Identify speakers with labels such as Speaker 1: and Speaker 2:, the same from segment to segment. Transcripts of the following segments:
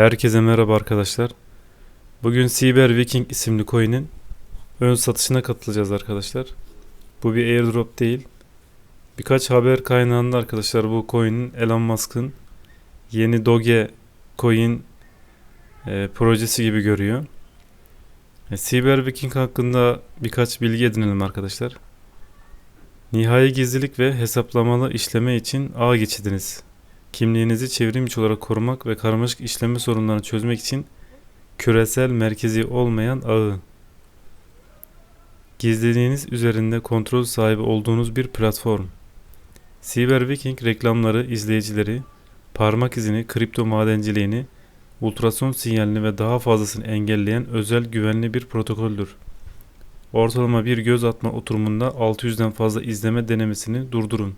Speaker 1: Herkese merhaba arkadaşlar. Bugün Cyber Viking isimli coin'in ön satışına katılacağız arkadaşlar. Bu bir airdrop değil. Birkaç haber kaynağında arkadaşlar bu coin'in Elon Musk'ın yeni Doge coin e, projesi gibi görüyor. E, Cyber Viking hakkında birkaç bilgi edinelim arkadaşlar. Nihai gizlilik ve hesaplamalı işleme için ağ geçidiniz. Kimliğinizi çevrim içi olarak korumak ve karmaşık işleme sorunlarını çözmek için küresel merkezi olmayan ağı. Gizlediğiniz üzerinde kontrol sahibi olduğunuz bir platform. Cyber Viking reklamları izleyicileri, parmak izini, kripto madenciliğini, ultrason sinyalini ve daha fazlasını engelleyen özel güvenli bir protokoldür. Ortalama bir göz atma oturumunda 600'den fazla izleme denemesini durdurun.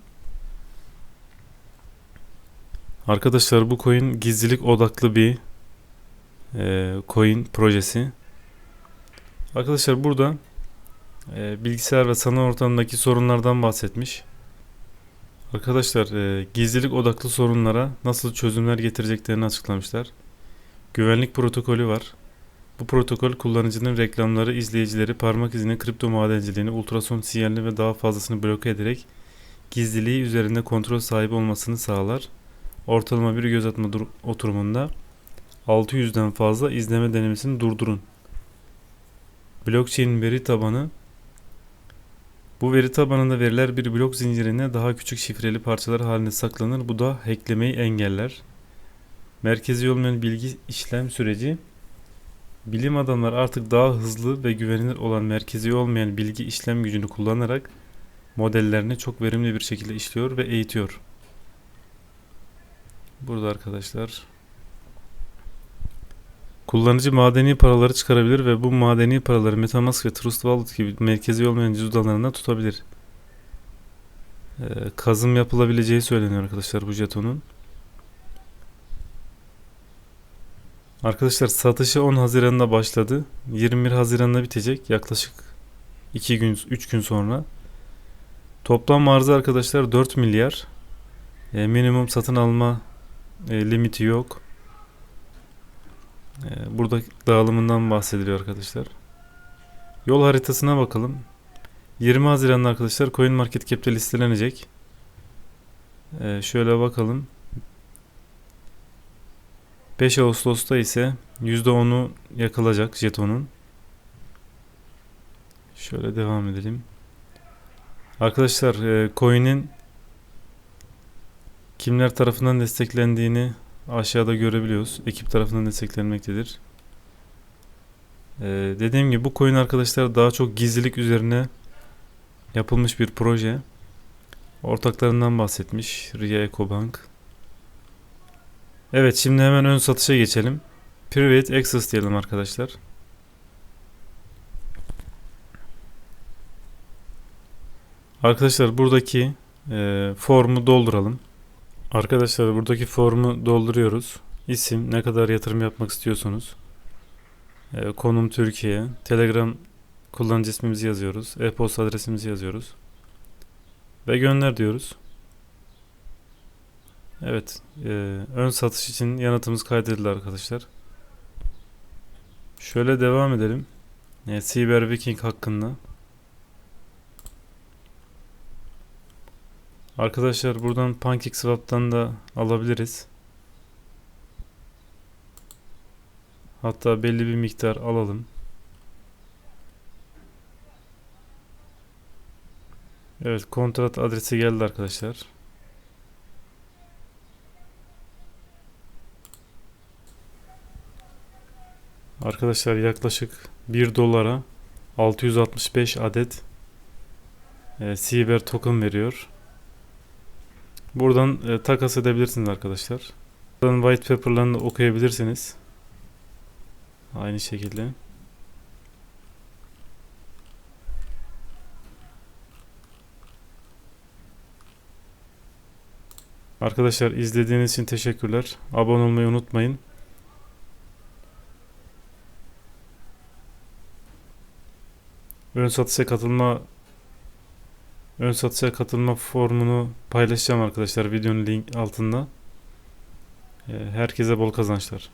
Speaker 1: Arkadaşlar bu coin gizlilik odaklı bir e, coin projesi. Arkadaşlar burada e, bilgisayar ve sanal ortamdaki sorunlardan bahsetmiş. Arkadaşlar e, gizlilik odaklı sorunlara nasıl çözümler getireceklerini açıklamışlar. Güvenlik protokolü var. Bu protokol kullanıcının reklamları, izleyicileri, parmak izini, kripto madenciliğini, ultrason sinyalini ve daha fazlasını bloke ederek gizliliği üzerinde kontrol sahibi olmasını sağlar. Ortalama bir göz atma oturumunda 600'den fazla izleme denemesini durdurun. Blockchain veri tabanı bu veri tabanında veriler bir blok zincirine daha küçük şifreli parçalar halinde saklanır. Bu da hacklemeyi engeller. Merkezi olmayan bilgi işlem süreci Bilim adamları artık daha hızlı ve güvenilir olan merkezi olmayan bilgi işlem gücünü kullanarak modellerini çok verimli bir şekilde işliyor ve eğitiyor. Burada arkadaşlar kullanıcı madeni paraları çıkarabilir ve bu madeni paraları MetaMask ve Trust Wallet gibi merkezi olmayan cüzdanlarında tutabilir. Ee, kazım yapılabileceği söyleniyor arkadaşlar bu jetonun. Arkadaşlar satışı 10 Haziran'da başladı. 21 Haziran'da bitecek. Yaklaşık 2 gün 3 gün sonra. Toplam arzı arkadaşlar 4 milyar. E, minimum satın alma e, limiti yok. E, burada dağılımından bahsediliyor arkadaşlar. Yol haritasına bakalım. 20 Haziran'da arkadaşlar Coin Market Cap'te listelenecek. E, şöyle bakalım. 5 Ağustos'ta ise %10'u yakılacak jetonun. Şöyle devam edelim. Arkadaşlar e, coin'in kimler tarafından desteklendiğini aşağıda görebiliyoruz. Ekip tarafından desteklenmektedir. E, dediğim gibi bu coin arkadaşlar daha çok gizlilik üzerine yapılmış bir proje. Ortaklarından bahsetmiş. Ria Ecobank. Evet şimdi hemen ön satışa geçelim. Private Access diyelim arkadaşlar. Arkadaşlar buradaki e, formu dolduralım. Arkadaşlar buradaki formu dolduruyoruz. İsim, ne kadar yatırım yapmak istiyorsunuz. E, konum Türkiye. Telegram kullanıcı ismimizi yazıyoruz. E-posta adresimizi yazıyoruz. Ve gönder diyoruz. Evet, e, ön satış için yanıtımız kaydedildi arkadaşlar. Şöyle devam edelim. E, Cyber Viking hakkında. Arkadaşlar buradan PancakeSwap'tan da alabiliriz. Hatta belli bir miktar alalım. Evet, kontrat adresi geldi arkadaşlar. Arkadaşlar yaklaşık 1 dolara 665 adet e, Cyber token veriyor. Buradan e, takas edebilirsiniz arkadaşlar. Buradan white paper'larını okuyabilirsiniz. Aynı şekilde. Arkadaşlar izlediğiniz için teşekkürler. Abone olmayı unutmayın. Ön satışa katılma ön satışa katılma formunu paylaşacağım arkadaşlar videonun link altında. Ee, Herkese bol kazançlar.